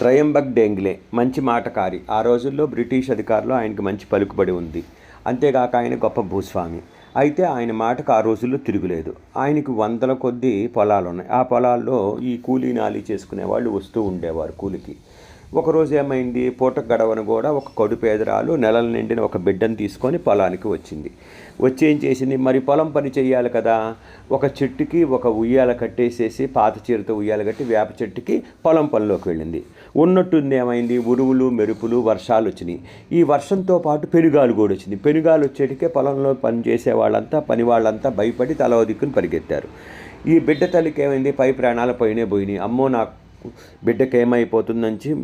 త్రయంబక్ డెంగ్లే మంచి మాటకారి. ఆ రోజుల్లో బ్రిటిష్ అధికారులు ఆయనకి మంచి పలుకుబడి ఉంది. అంతేగాక ఆయన గొప్ప భూస్వామి. అయితే ఆయన మాటకు ఆ రోజుల్లో తిరుగులేదు. ఆయనకు వందల కొద్దీ పొలాలు ఉన్నాయి ఆ పొలాల్లో ఈ కూలీ నాలి చేసుకునే వాళ్ళు వస్తూ ఉండేవారు కూలికి. ఒకరోజు ఏమైంది? పూట గడవను కూడా ఒక కడు పేదరాలు నెలల నిండిన ఒక బిడ్డను తీసుకొని పొలానికి వచ్చింది. వచ్చి ఏం చేసింది? మరి పొలం పని చేయాలి కదా. ఒక చెట్టుకి ఒక ఉయ్యాల కట్టేసేసి పాత చీరతో ఉయ్యాల కట్టి వేప చెట్టుకి పొలం పనిలోకి వెళ్ళింది. ఉన్నట్టుంది ఏమైంది? ఉరువులు మెరుపులు వర్షాలు వచ్చినాయి. ఈ వర్షంతో పాటు పెనుగాలు కూడా వచ్చింది. పెనుగాలు వచ్చేటికే పొలంలో పని చేసే వాళ్ళంతా పని వాళ్ళంతా భయపడి తల దిక్కుని పరిగెత్తారు. ఈ బిడ్డ తల్లికి ఏమైంది? పై ప్రాణాలు పోయినే పోయినాయి. అమ్మో నాకు బిడ్డకి ఏమైపోతుందని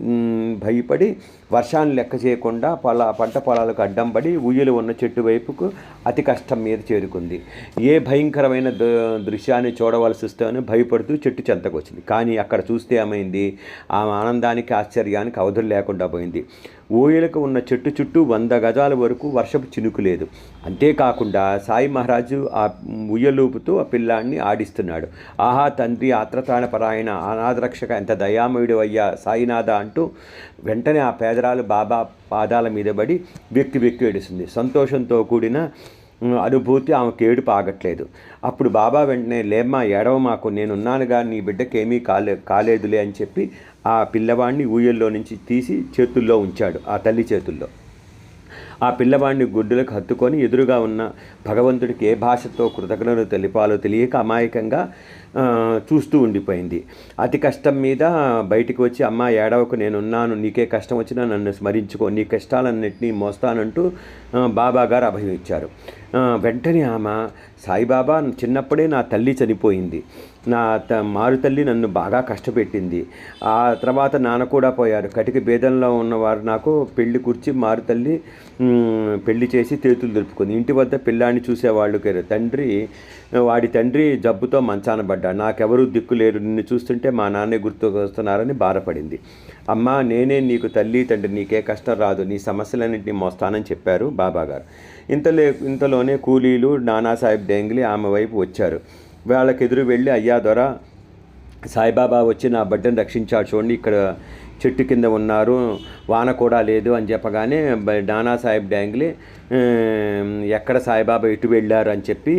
భయపడి వర్షాన్ని లెక్క చేయకుండా పొల పంట పొలాలకు అడ్డం పడి ఉయ్యలు ఉన్న చెట్టు వైపుకు అతి కష్టం మీద చేరుకుంది. ఏ భయంకరమైన ద- దృశ్యాన్ని చూడవలసి వస్తుందని భయపడుతూ చెట్టు చెంతకొచ్చింది. కానీ అక్కడ చూస్తే ఏమైంది? ఆ ఆనందానికి ఆశ్చర్యానికి అవధులు లేకుండా పోయింది. ఊయలకు ఉన్న చెట్టు చుట్టూ వంద గజాల వరకు వర్షపు చినుకు లేదు. అంతేకాకుండా సాయి మహారాజు ఆ ఉయ్యలూపుతూ ఆ పిల్లాన్ని ఆడిస్తున్నాడు. ఆహా తండ్రి ఆత్రతాణపరాయణ అనాథరక్షక ఎంత దయామయుడు అయ్యా సాయినాథ అంటూ వెంటనే ఆ పేదరాలు బాబా పాదాల మీద పడి వెక్కి వెక్కి ఏడుస్తుంది. సంతోషంతో కూడిన అనుభూతి ఆమెకు ఏడుపు ఆగట్లేదు అప్పుడు బాబా వెంటనే లేమ్మా ఏడవ మాకు నేనున్నానుగా నీ బిడ్డకేమీ కాలే కాలేదులే అని చెప్పి ఆ పిల్లవాడిని ఊయల్లో నుంచి తీసి చేతుల్లో ఉంచాడు ఆ తల్లి చేతుల్లో. ఆ పిల్లవాడిని గుడ్డులకు హత్తుకొని ఎదురుగా ఉన్న భగవంతుడికి ఏ భాషతో కృతజ్ఞతలు తెలిపాలో తెలియక అమాయకంగా చూస్తూ ఉండిపోయింది. అతి కష్టం మీద బయటికి వచ్చి అమ్మ ఏడవకు నేనున్నాను నీకే కష్టం వచ్చినా నన్ను స్మరించుకో నీ కష్టాలన్నింటినీ మోస్తానంటూ బాబా గారు అభయమిచ్చారు వెంటనే ఆమె సాయిబాబా చిన్నప్పుడే నా తల్లి చనిపోయింది. నా త మారుతల్లి నన్ను బాగా కష్టపెట్టింది. ఆ తర్వాత నాన్న కూడా పోయారు. కటిక భేదంలో ఉన్నవారు నాకు పెళ్ళి కూర్చి మారుతల్లి పెళ్ళి చేసి చేతులు దులుపుకుంది. ఇంటి వద్ద పిల్లాన్ని చూసేవాళ్ళు తండ్రి వాడి తండ్రి జబ్బుతో మంచాన పడ్డాడు. నాకెవరూ దిక్కు లేరు. నిన్ను చూస్తుంటే మా నాన్నే గుర్తుకు వస్తున్నారని బాధపడింది. అమ్మా నేనే నీకు తల్లి తండ్రి నీకే కష్టం రాదు. నీ సమస్యలన్నింటినీ మోస్తానని చెప్పారు బాబాగారు. ఇంతలే ఇంతలోనే కూలీలు నానాసాహెబ్ డెంగ్లీ ఆమె వైపు వచ్చారు. వాళ్ళకి ఎదురు వెళ్ళి అయ్యా దొర సాయిబాబా వచ్చి నా బిడ్డను రక్షించాడు చూడండి ఇక్కడ చెట్టు కింద ఉన్నారు. వాన కూడా లేదు అని చెప్పగానే నానాసాహెబ్ నానా డ్యాంగ్లీ ఎక్కడ సాయిబాబా ఎటు వెళ్ళారు అని చెప్పి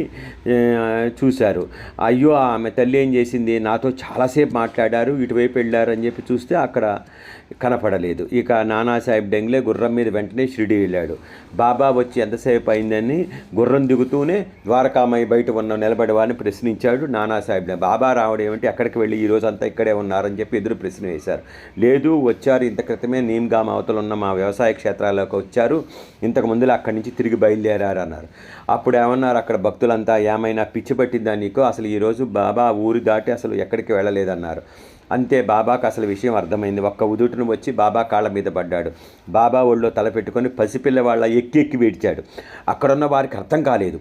చూశారు. అయ్యో ఆమె తల్లి ఏం చేసింది? నాతో చాలాసేపు మాట్లాడారు ఇటువైపు వెళ్ళారు అని చెప్పి చూస్తే అక్కడ కనపడలేదు. ఇక నానాసాహెబ్ డెంగ్లే గుర్రం మీద వెంటనే షిరిడి వెళ్ళాడు. బాబా వచ్చి ఎంతసేపు అయిందని గుర్రం దిగుతూనే ద్వారకామయ్య బయట ఉన్న నిలబడి వారిని ప్రశ్నించాడు నానాసాహెబ్. బాబా రావడం ఏమిటి? ఎక్కడికి వెళ్ళి ఈ రోజు అంతా ఇక్కడే ఉన్నారని చెప్పి ఎదురు ప్రశ్న వేశారు. లేదు వచ్చారు. ఇంత క్రితమే నీమ్గామ్ అవతలు ఉన్న మా వ్యవసాయ క్షేత్రాల్లోకి వచ్చారు. ఇంతకు ముందులో అక్కడి నుంచి తిరిగి బయలుదేరారు అన్నారు అప్పుడు ఏమన్నారు అక్కడ భక్తులంతా ఏమైనా పిచ్చి పట్టిందా నీకు? అసలు ఈరోజు బాబా ఊరి దాటి అసలు ఎక్కడికి వెళ్ళలేదన్నారు. అంతే బాబాకు అసలు విషయం అర్థమైంది. ఒక్క ఉదుటను వచ్చి బాబా కాళ్ళ మీద పడ్డాడు. బాబా ఒళ్ళో తల పెట్టుకొని పసిపిల్లవాళ్ళ ఎక్కి ఎక్కి వేడ్చాడు. అక్కడున్న వారికి అర్థం కాలేదు.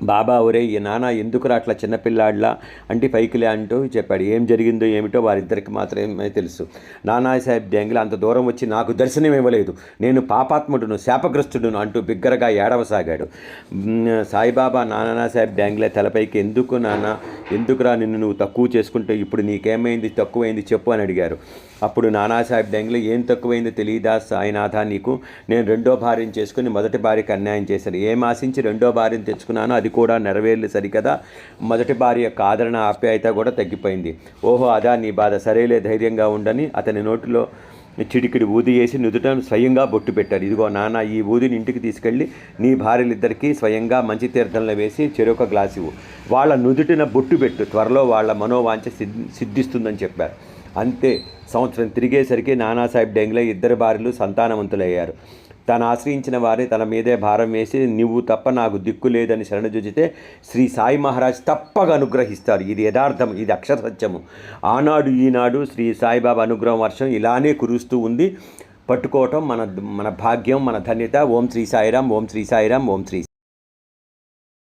బాబా ఒరే ఈ నాన్న ఎందుకురా అట్లా చిన్నపిల్లాడ్లా? అంటే పైకిలే అంటూ చెప్పాడు. ఏం జరిగిందో ఏమిటో వారిద్దరికి మాత్రమే తెలుసు. నానాసాహెబ్ డెంగ్ల అంత దూరం వచ్చి నాకు దర్శనం ఇవ్వలేదు. నేను పాపాత్ముడును శాపగ్రస్తుడును అంటూ బిగ్గరగా ఏడవసాగాడు. మ్, సాయిబాబా నానాసాహెబ్ డెంగ్లే తలపైకి ఎందుకు నాన్న ఎందుకురా నిన్ను నువ్వు తక్కువ చేసుకుంటే ఇప్పుడు నీకేమైంది తక్కువైంది చెప్పు అని అడిగారు. అప్పుడు నానాసాహెబ్ డెంగ్లీ ఏం తక్కువైందో తెలియదా సాయినాథ నీకు? నేను రెండో భార్యను చేసుకుని మొదటి భార్యకు అన్యాయం చేశాను. ఏం ఆశించి రెండో భార్యను తెచ్చుకున్నానో అది కూడా నెరవేర్లు సరికదా? మొదటి భార్య యొక్క ఆదరణ ఆప్యాయత కూడా తగ్గిపోయింది. ఓహో అదా నీ బాధ. సరేలే ధైర్యంగా ఉండని అతని నోటిలో చిడికిడి ఊది వేసి నుదుట స్వయంగా బొట్టు పెట్టారు ఇదిగో నాన్న ఈ ఊదిని ఇంటికి తీసుకెళ్ళి నీ భార్యలిద్దరికీ స్వయంగా మంచి తీర్థంలో వేసి చెరొక గ్లాసు వాళ్ళ నుదుటిన బొట్టు పెట్టు. త్వరలో వాళ్ళ మనోవాంఛ సిద్ధి సిద్ధిస్తుందని చెప్పారు. అంతే. సంవత్సరం తిరిగేసరికి నానాసాహెబ్ డెంగ్లే ఇద్దరు భార్యలు సంతానవంతులయ్యారు. తను ఆశ్రయించిన వారే తన మీదే భారం వేసి నువ్వు తప్ప నాకు దిక్కు లేదని శరణుజుచితే శ్రీ సాయి మహారాజ్ తప్పగా అనుగ్రహిస్తారు. ఇది యథార్థం ఇది అక్షరసత్యము. ఆనాడు ఈనాడు శ్రీ సాయిబాబా అనుగ్రహం వర్షం ఇలానే కురుస్తూ ఉంది. పట్టుకోవటం మన మన భాగ్యం మన ధన్యత. ఓం శ్రీ సాయిరాం ఓం శ్రీ సాయిరాం ఓం శ్రీ